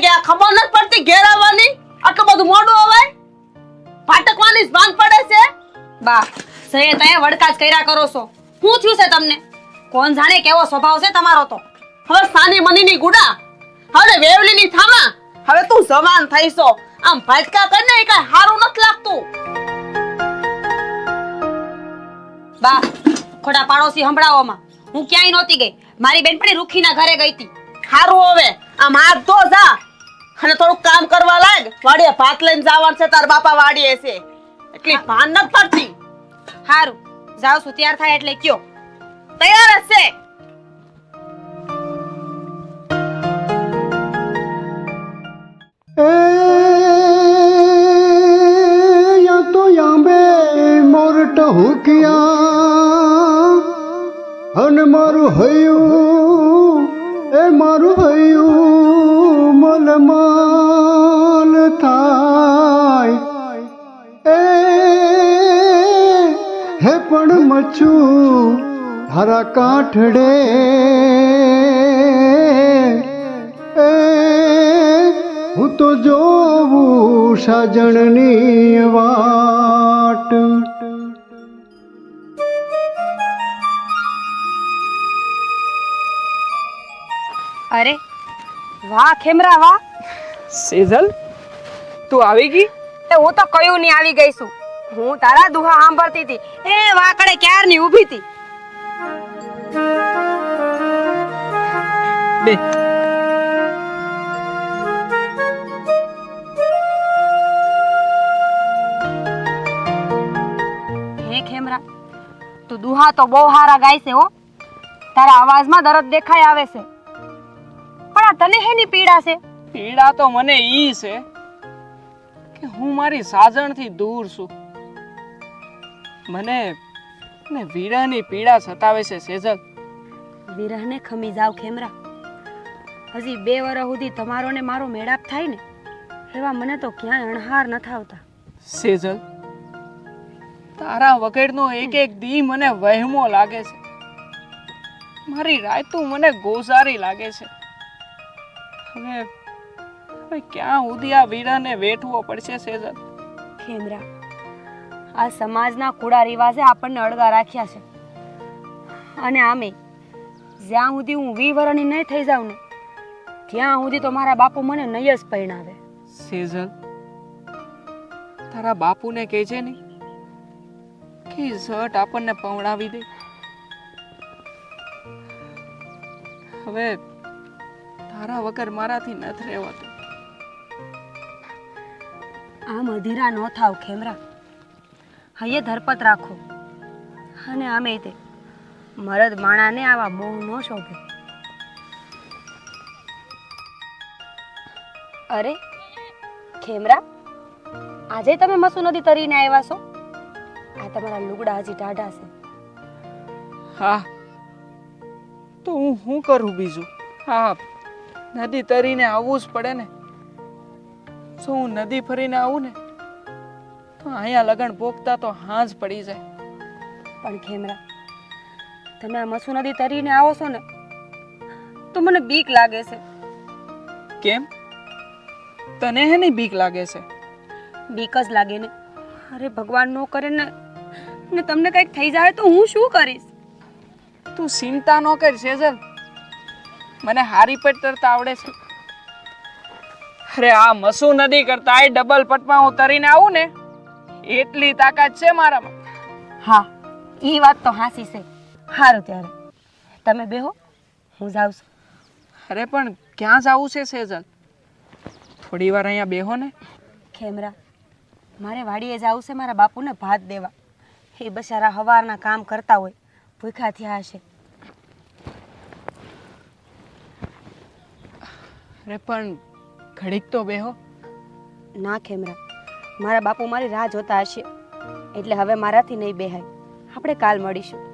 ખબર નથી પડતી ઘેર આવવાની આટલું બધું મોડું અવાય? ફાટકવાની ભાન પડે છે? બા સહે તમે વડકાજ કર્યા કરો છો. શું થયું છે તમને? કોણ જાણે કેવો સ્વભાવ છે તમારો તો? હવે સાની મનીની ગુડા, હવે વેવલીની થામા, હવે તું જવાન થઈશો. આમ ફાટકા કરીને એ કઈ સારું નથી લાગતું. બા ખોટા પાડોશી સંભળાવોમાં હું ક્યાંય નહોતી ગઈ. મારી બેનપણી રૂખીના ઘરે ગઈ હતી. સારું હવે. આમ હાથ ધો જા. અને થોડું કામ કરવા લાગ. વાડીએ ભાત લઈને જવાનું છે તાર બાપા વાડીએ છે. એટલી ભાન ન પડતી. હારું. જાવ છું તૈયાર થાય એટલે કયો. તૈયાર જ છે. યા તો યાંબે મોરટ હુકિયા કાંઠડે. એ હું તો જોવું સાજણની વાટ. અરે વાહ ખેમરા વાહ. સેજલ તું આવી ગઈ? એ હું તો કયું નહીં આવી ગઈ છું. હું તારા દુહા સાંભળતી હતી. એ વાકડે ક્યારની ઊભી હતી? બે. હે ખેમરા તું દુહા તો બહુ હારા ગાય છે હો. તારા અવાજમાં દરદ દેખાય આવે છે. પણ આ તને હેની પીડા છે? પીડા તો મને ઈ છે કે હું મારી સાજણથી દૂર છું. મને મને વીરાની પીડા સતાવે છે સેજલ. વિરહને ખમી જાવ ખેમરા. હજી બે વર્ષ સુધી તમારો ને મારો મેળાપ થાય ને એવા મને તો ક્યાંય અણહાર ન થાવતા. સેજલ તારા વગરનો એક એક દી મને વહેમો લાગે છે. મારી રાયતું મને ગોઝારી લાગે છે. હવે હવે ક્યાં સુધી આ વીરાને વેઠવો પડશે સેજલ? ખેમરા આ સમાજના કુડા રિવાજે આપણને અળગા રાખ્યા છે. અને આમે જ્યાં સુધી હું વિવરણી નહીં થઈ જાઉં ને ત્યાં સુધી તો મારા બાપુ મને નહીં જ પરિણાવે. સેજલ તારા બાપુને કહેજે ને કે ઝટ આપણને પવડાવી દે. હવે તારા વગર મારાથી નથી રહેવાતું. આમ અધીરા ન થાવ ખેમરા. હૈયે ધરપત રાખો. અને આમે તે મરદ માણાને આવા બહુ ન શોભે. અરે, ખેમરા, આજે તમે મસુ નદી તરીને આવ્યા છો? આ તમારા લુગડા હજી ટાઢા છે. હા. તો હું શું કરું બીજું? હા, નદી તરીને આવવું જ પડે ને. શું હું નદી ફરીને આવું ને તો અહીંયા લગન પોખતા તો હાંજ પડી જાય. પણ ખેમરા તમે આ મસુ નદી તરીને આવો છો ને તો મને બીક લાગે છે. કેમ? તને હે ને બીક લાગે છે? બીક જ લાગે ને. અરે ભગવાન નો કરે ને ને તમને કંઈક થઈ જાય તો હું શું કરીશ? તું ચિંતા ન કર સેજલ. મને હારી પેટ તરતા આવડે છે. અરે આ મસુ નદી કરતા એ ડબલ પટમાં હું તરીને આવું ને એટલી તાકાત છે મારામાં. હા એ વાત તો હાસી છે. સારું ત્યારે. તમે બેહો હું જાઉં છું. અરે પણ ક્યાં જવું છે સેજલ? થોડી વાર અહીંયા બેહો ને. ખેમરા મારે વાડીએ જવું છે મારા બાપુને ભાત દેવા. એ બસારા હવારના કામ કરતા હોય. ભૂખ્યા થયા હશે. અરે પણ ઘડીક તો બેહો. ના ખેમરા મારા બાપુ મારી રાહ જોતા હશે. એટલે હવે મારાથી નહીં બેહાય. આપણે કાલ મળીશું.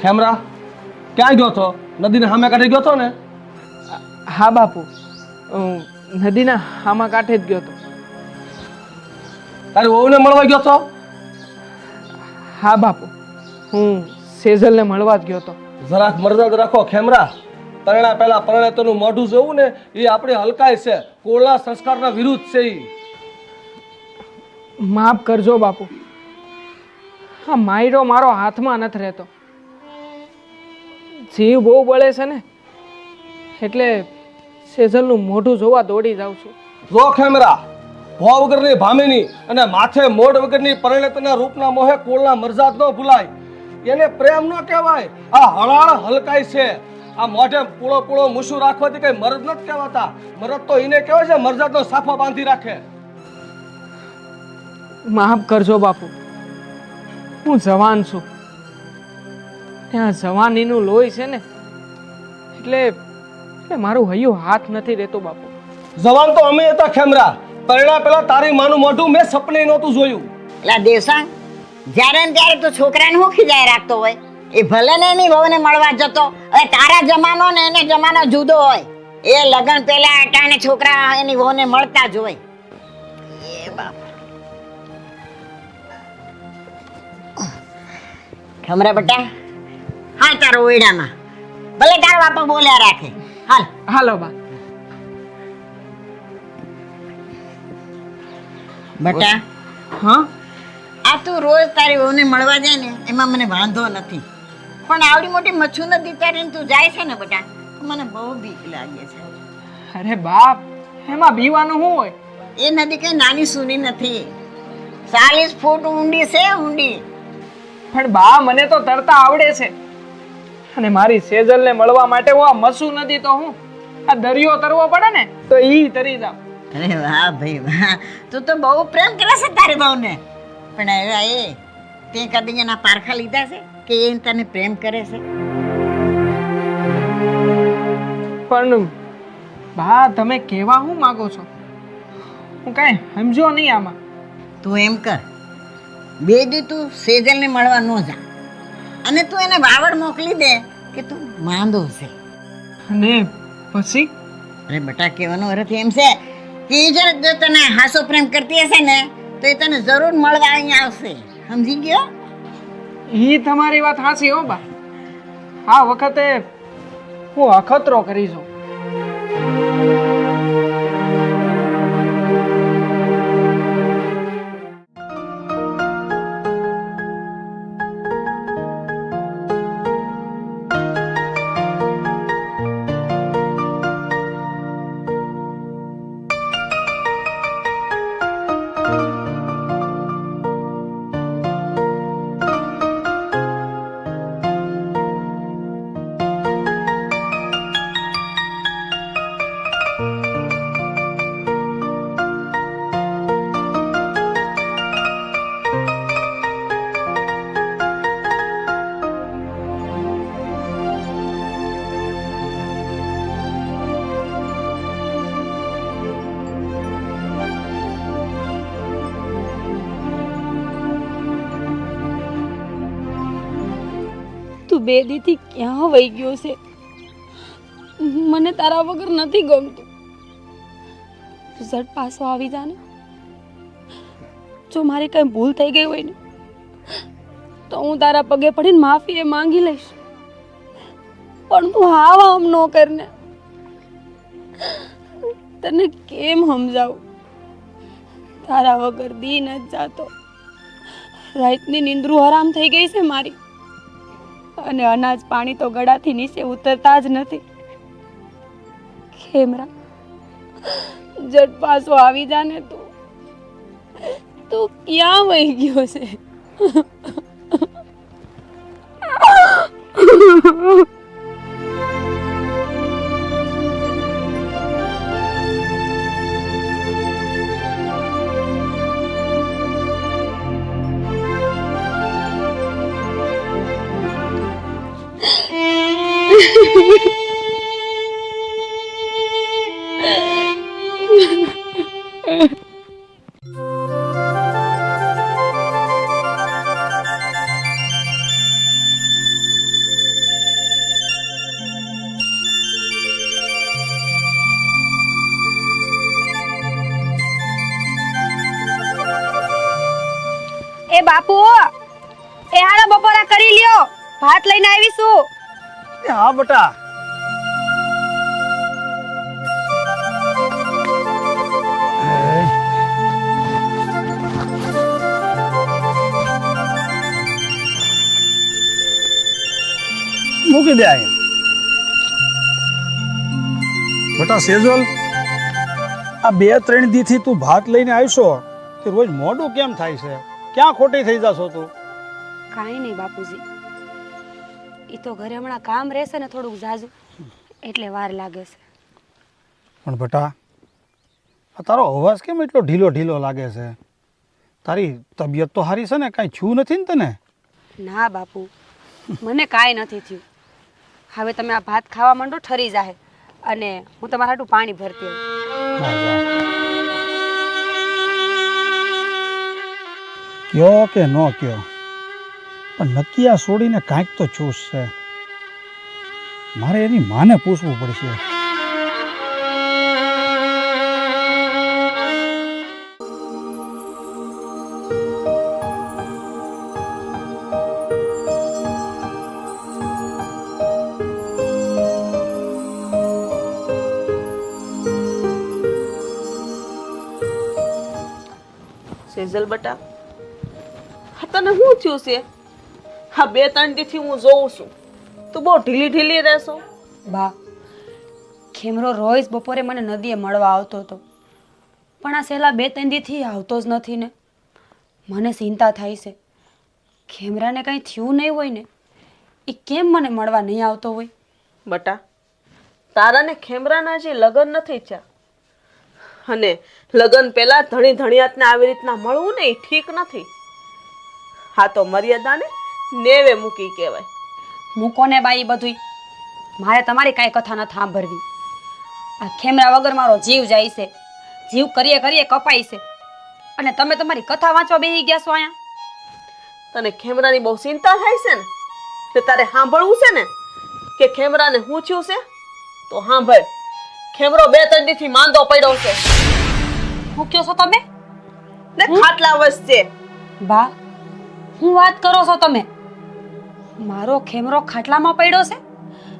ખેમરા ક્યાં ગયો છો? નદીના સામે કાંઠે ગયો છો ને? હા બાપુ હું નદીના હામા કાંઠે જ ગયો હતો. તારી વહુને મળવા ગયો હતો હા બાપુ હું સેઝલને મળવા જ ગયો હતો. જરાક મરજાદ રાખો ખેમરા પરણા પહેલા પરણેતરનું મોઢું જોવું ને એ આપણી હલકાઈ છે. કોળા સંસ્કારના વિરુદ્ધ છે એ માફ કરજો બાપુ હા માયરો મારો હાથમાં નથી રહેતો. જીવ બહુ બળે છે ને એટલે સેઝલનું મોઢું જોવા દોડી જાઉં છું. જો ખેમરા ભો વગરની ભામીની અને માથે મોઢ વગરની પરિણતના રૂપના મોહે કોળના મરજાત ન ભૂલાય. એને પ્રેમ ન કહેવાય. આ હળાળ હલકાય છે. આ મોઢે પૂળો પૂળો મૂછું રાખવાથી કઈ મરદ નથી કહેવાતા. મરદ તો એને કહેવાય છે મરજાતનો સાફો બાંધી રાખે. માફ કરજો બાપુ. હું જવાન છું. ત્યાં જવાનીનું લોહી છે ને એટલે એટલે મારું હૈયું હાથ નથી રહેતો બાપુ. જવાન તો અમે હતા ખેમરા. પરણા પેલા તારી માનું મોઢું મેં સપને નહોતું જોયું. એટલે દેવસાંગ જ્યારે ને ત્યારે તો છોકરાને હું ખીજાય રાખતો હોય? એ ભલે ને એની વહુને મળવા જતો હવે તારા જમાનો ને એને જમાનો જુદો હોય. એ લગન પહેલા અટાણે છોકરા એની વહુને મળતા જ હોય. એ બાપ. ખમરા બટા હાલ તારો ઓયડામાં ભલે તારો બાપા બોલ્યા રાખે. હાલ. હાલો બા. બટા હા? આ તું રોજ તારી વહુને મળવા જાય ને એમાં મને વાંધો નથી. પણ આવડી મોટી મચ્છુ નદી તારીને તું જાય છે ને બટા મને બહુ બીક લાગે છે. અરે બાપ એમાં બીવાનું શું હોય? એ નદી કઈ નાની સૂની નથી. ચાલીસ ફૂટ ઊંડી છે ઊંડી. પણ બા મને તો તરતા આવડે છે. અને મારી સેજલને મળવા માટે હું આ મસુ નદી તો હું આ દરિયો તરવો પડે ને તો ઈ તરી જાવ અરે વાહ ભાઈ વાહ. તું તો બહુ પ્રેમ કરે છે તારી બહુને. પણ હવે એ તે કદી એના પારખા લીધા છે કે એ તને પ્રેમ કરે છે? પણ બા તમે કેવા શું માગો છો? હું કઈ સમજો નહીં આમાં. તું એમ કર. બે દી તું સેજલને મળવા ન જા. અને તું એને વાવડ મોકલી દે કે તું માંદો છે. અને પછી? અરે બટા કહેવાનો અર્થ એમ છે કે એ જરા જો તને હાસો પ્રેમ કરતી હશે ને તો એ તને જરૂર મળવા અહીંયા આવશે. સમજી ગયો? એ તમારી વાત સાચી હો બા. આ વખતે હું અખતરો કરી છું બે ક્યાં વહી ગયો છે? મને તારા વગર નથી ગમતું. ઝટ પાછો આવી જાને. જો મારી કઈ ભૂલ થઈ ગઈ હોય ને, તો હું તારા પગે પડીને માફી એ માંગી લઈશ. પણ તું હાવ આમ ન કરને. તને કેમ સમજાવું? તારા વગર દી ન જાતો. રાતની નિંદ્રું હરામ થઈ ગઈ છે મારી. અને અનાજ પાણી તો ગળાથી નીચે ઉતરતા જ નથી. ખેમરા જટ પાછો આવી જાને તું તું ક્યાં વહી ગયો છે? એ બાપુ, એ હાલો બપોરા કરી લ્યો. ભાત લઈને આવીશું હા બટા. મૂકી દે અહીંયા બટા સેજલ, આ બે ત્રણ દીથી તું ભાત લઈને આવશો તે રોજ મોડું કેમ થાય છે? ક્યાં ખોટી થઈ જશો તું? કાંઈ નહીં બાપુજી. એ તો ઘરે હમણાં કામ રહેશે ને થોડુંક ઝાઝુ એટલે વાર લાગે છે. પણ બટા આ તારો અવાજ કેમ એટલો ઢીલો ઢીલો લાગે છે? તારી તબિયત તો સારી છે ને કાંઈ છું નથી ને તને? ના બાપુ મને કાંઈ નથી થયું. હવે તમે આ ભાત ખાવા માંડો ઠરી જાહે. અને હું તમારા હાટું પાણી ભરતી હોઉં કયો કે ન કયો? પણ નક્કી આ છોડીને કાંઈક તો છૂસ છે. મારે એની માને પૂછવું પડશે. સેઝલ બટા? તને શું થયું છે? હા બે ત્રણ દીથી હું જોઉં છું. તું બહુ ઢીલી ઢીલી રહેશો. બા ખેમરો રોજ બપોરે મને નદીએ મળવા આવતો હતો. પણ આ સહેલા બે ત્રણ દીથી આવતો જ નથી ને. મને ચિંતા થાય છે. ખેમરાને કંઈ થયું નહીં હોય ને એ કેમ મને મળવા નહીં આવતો હોય? બટા તારાને ખેમરાના જે લગ્ન નથી થયા અને લગ્ન પહેલાં ધણી ધણિયાતને આવી રીતના મળવું ને એ ઠીક નથી. હા તો મર્યાદાને નેવે મૂકી કહેવાય. મૂકો ને બાઈ બધુંય. મારે તમારી કાંઈ કથા નથી સાંભળવી. આ ખેમરા વગર મારો જીવ જાય છે. જીવ કરીએ કરીએ કપાય છે. અને તમે તમારી કથા વાંચવા બેસી ગયા છો અહીંયા? તને ખેમરાની બહુ ચિંતા થાય છે ને? કે તારે સાંભળવું છે ને કે ખેમરાને હું થયું છે? તો સાંભળ. ખેમરો બે ત્રણ દીથી માંદો પડ્યો છે. હું કહો છો તમે? ને ખાટલા વચ્ચે બા હું વાત કરો છો તમે? મારો ખેમરો ખાટલામાં પડ્યો છે?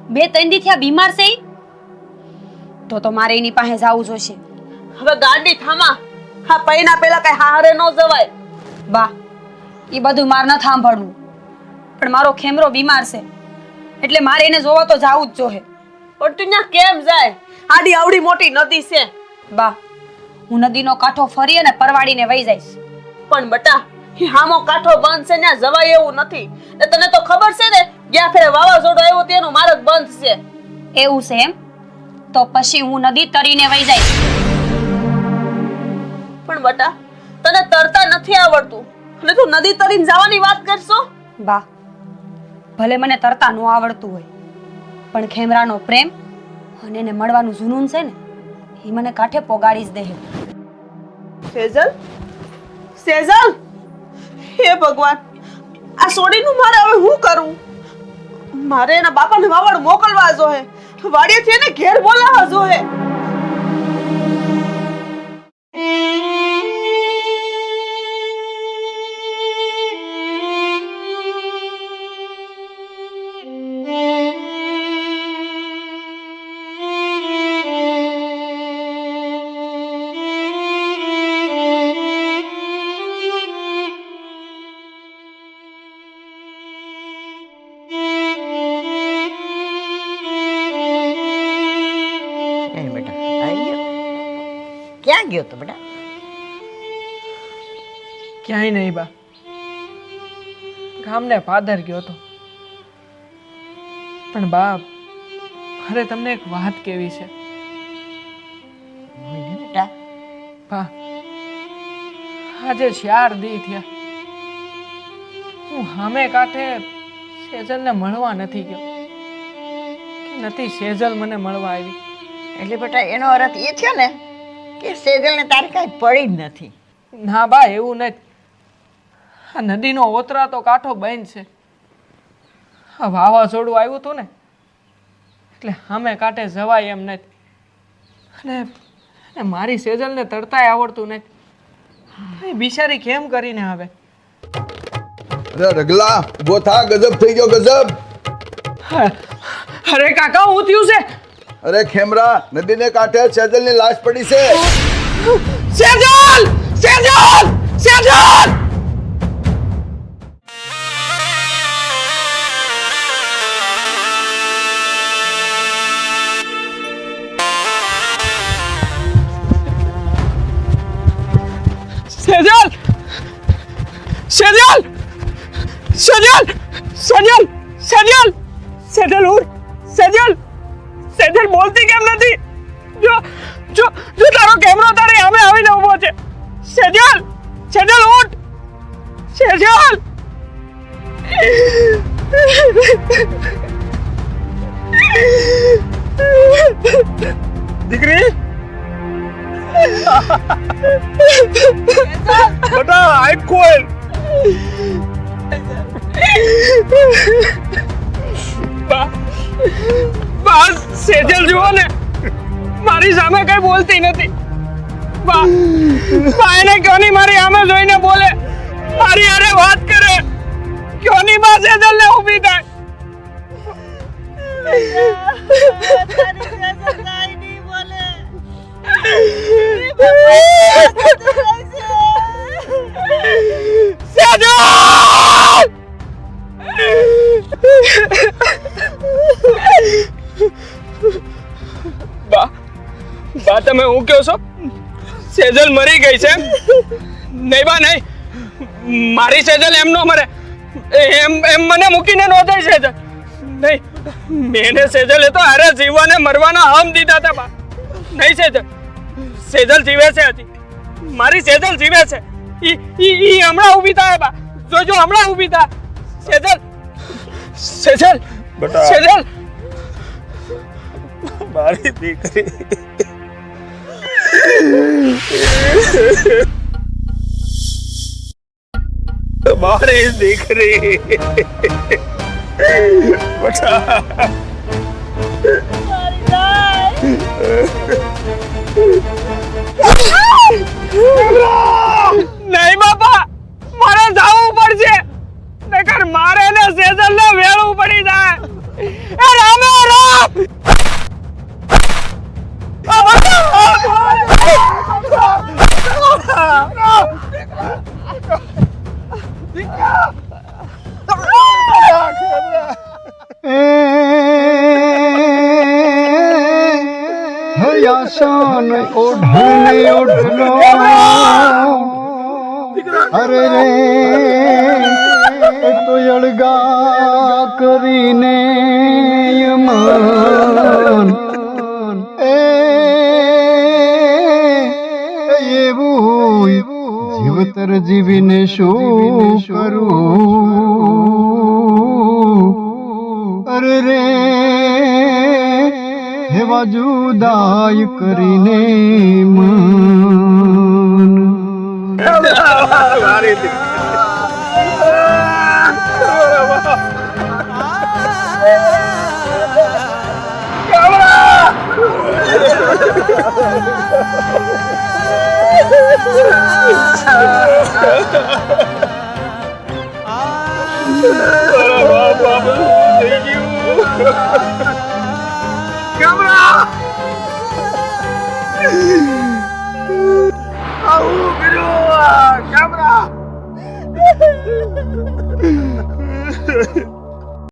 બે, ત્રણ દી થયા બીમાર છે? તો તો મારે એની પાસે જવું જોશે. હવે ગાડી થામા. હા, પૈના પેલા કઈ હારે ન જવાય. બા એ બધું માર ન સાંભળવું પણ મારો ખેમરો બીમાર છે. એટલે મારે એને જોવા તો જવું જ જોહે. પણ તું ત્યાં કેમ જાય? આડી આવડી મોટી નદી છે. બા, હું નદીનો કાંઠો ફરી અને પરવાડીને વહી જઈશ. પણ બટા હામો કાંઠો બંધ છે ત્યાં જવાય એવું નથી. ને તને તો ખબર છે ને ગયા ફેરે વાવાઝોડું આવ્યું તેનું માર્ગ બંધ છે. એવું છે એમ? તો પછી હું નદી તરીને વહી જઈશ પણ બટા તને તરતા નથી આવડતું. અને તું નદી તરીને જવાની વાત કરશો? બા ભલે મને તરતા ન આવડતું હોય પણ ખેમરાનો પ્રેમ અને એને મળવાનું જુનૂન છે ને એ મને કાંઠે પોગાડી જ દે સેજલ? સેજલ? હે ભગવાન, આ સોડીનું મારે હવે શું કરું? મારે એના બાપાને વાવડ મોકલવા જોહે, વાડીએથી એને ઘેર બોલાવા જોહે. એ ક્યાં ગયો તો બેટા. ક્યાંય નહીં બા. ગામને પાદર ગયો તો. પણ બાપ મારે તમને એક વાત કેવી છે? બેટા. બા આજે ચાર દી થયા. હું હામે કાંઠે સેજલને મળવા નથી ગયો. કે નથી સેજલ મને મળવા આવી. એટલે બેટા એનો અર્થ એ થયો ને કે સેજલને તારે કાંઈ પડી જ નથી. ના બા એવું નથી આ નદીનો ઓતરાતો કાંઠો બંધ છે. આ વાવાઝોડું આવ્યું હતું ને એટલે સામે કાંઠે જવાય એમ નથી અને મારી સેજલને તરતાય આવડતું નથી એ બિચારી કેમ કરીને આવે? અરે રગલા ગોથા ગજબ થઈ ગયો ગજબ. અરે કાકા હું થયું છે? अरे खेमरा, नदी ने काटे सैजल ने लाश पड़ी से। सैजल सैजल सैजल सैजल सैजल सैजल सैजल सैजल सैजल सैजल સેજલ બોલતી કેમ નથી? જો જો જો તારો કેમેરો તારી સામે આવીને ઊભો છે. સેજલ સેજલ ઉઠ. સેજલ. દીકરી? બેટા આઈ કોલ બા. બસ સેજલ જુઓ ને. મારી સામે કઈ બોલતી નથી. બા બા એને ક્યો નહીં મારી સામે જોઈને બોલે? મારી અરે વાત કરે. કયો ની બા સેજલ ને ઊભી થાય સેજલ તમે હું કહો છો? સેજલ મરી ગઈ છે. નહીં બા નહીં. મારી સેજલ એમ નો મરે. એમ એમ મને મૂકીને નો જાય સેજલ. નહીં. મેને સેજલ એ તો અરે જીવવાને મરવાના હમ દીધા હતા બા. નહીં સેજલ. સેજલ જીવે છે હજી. મારી સેજલ જીવે છે. ઈ ઈ ઈ હમણાં ઊભી થાય બા. જોજો હમણાં ઊભી થાય. સેજલ. સેજલ. બેટા. સેજલ. મારી દીકરી. तुम्हारे देख रहे बटा नहीं बापा मारे जाऊ ऊपर से। नकर मारे ने सेजल ने वेळ पड़ी जाए। હયાશાન ઓઢને ઓઢલો અરે રે તો અળગા કરીને યમાન. જીવતર જીવીને શું કરું? અરે રે હેવા જુદાય કરીને મન. 사랑아 밥은 내기우 까불아